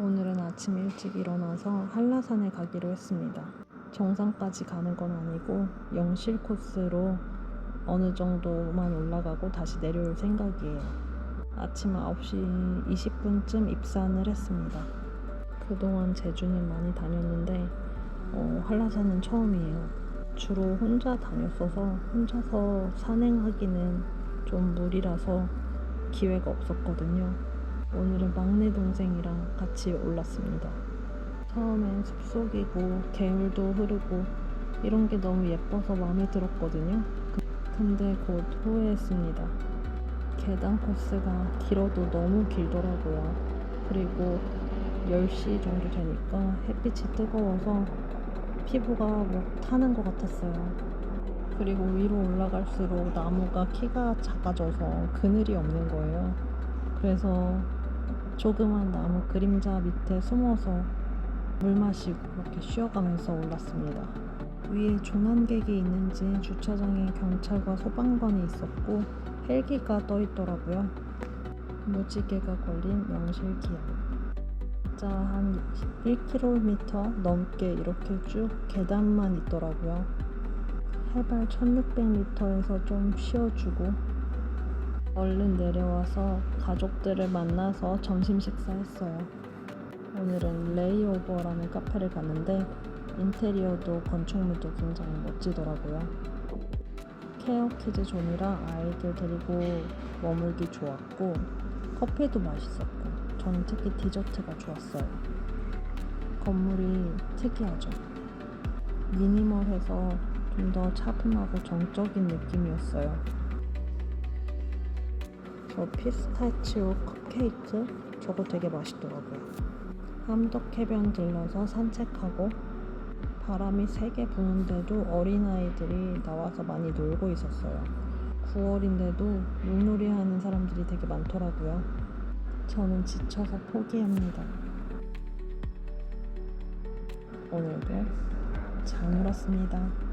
오늘은 아침 일찍 일어나서 한라산에 가기로 했습니다. 정상까지 가는 건 아니고 영실 코스로 어느 정도만 올라가고 다시 내려올 생각이에요. 아침 9시 20분쯤 입산을 했습니다. 그동안 제주는 많이 다녔는데 어, 한라산은 처음이에요. 주로 혼자 다녔어서 혼자서 산행하기는 좀 무리라서 기회가 없었거든요. 오늘은 막내 동생이랑 같이 올랐습니다. 처음엔 숲속이고 개울도 흐르고 이런 게 너무 예뻐서 마음에 들었거든요. 그- 근데 곧 후회했습니다. 계단 코스가 길어도 너무 길더라고요. 그리고 10시 정도 되니까 햇빛이 뜨거워서 피부가 뭐 타는 것 같았어요. 그리고 위로 올라갈수록 나무가 키가 작아져서 그늘이 없는 거예요. 그래서 조그만 나무 그림자 밑에 숨어서 물 마시고 그렇게 쉬어가면서 올랐습니다. 위에 종안객이 있는지 주차장에 경찰과 소방관이 있었고 헬기가 떠 있더라고요. 무지개가 걸린 명실기암. 진짜 한 1km 넘게 이렇게 쭉 계단만 있더라고요. 해발 1600m에서 좀 쉬어주고 얼른 내려와서 가족들을 만나서 점심 식사했어요. 오늘은 레이오버라는 카페를 갔는데 인테리어도 건축물도 굉장히 멋지더라고요. 케어 키즈 존이라 아이들 데리고 머물기 좋았고 커피도 맛있었고 저는 특히 디저트가 좋았어요. 건물이 특이하죠. 미니멀해서 좀 더 차분하고 정적인 느낌이었어요. 저 피스타치오 컵케이크 저거 되게 맛있더라고요. 함덕해변 들러서 산책하고 바람이 세게 부는데도 어린아이들이 나와서 많이 놀고 있었어요. 9월인데도 물놀이 하는 사람들이 되게 많더라고요. 저는 지쳐서 포기합니다. 오늘도 잘 놀았습니다.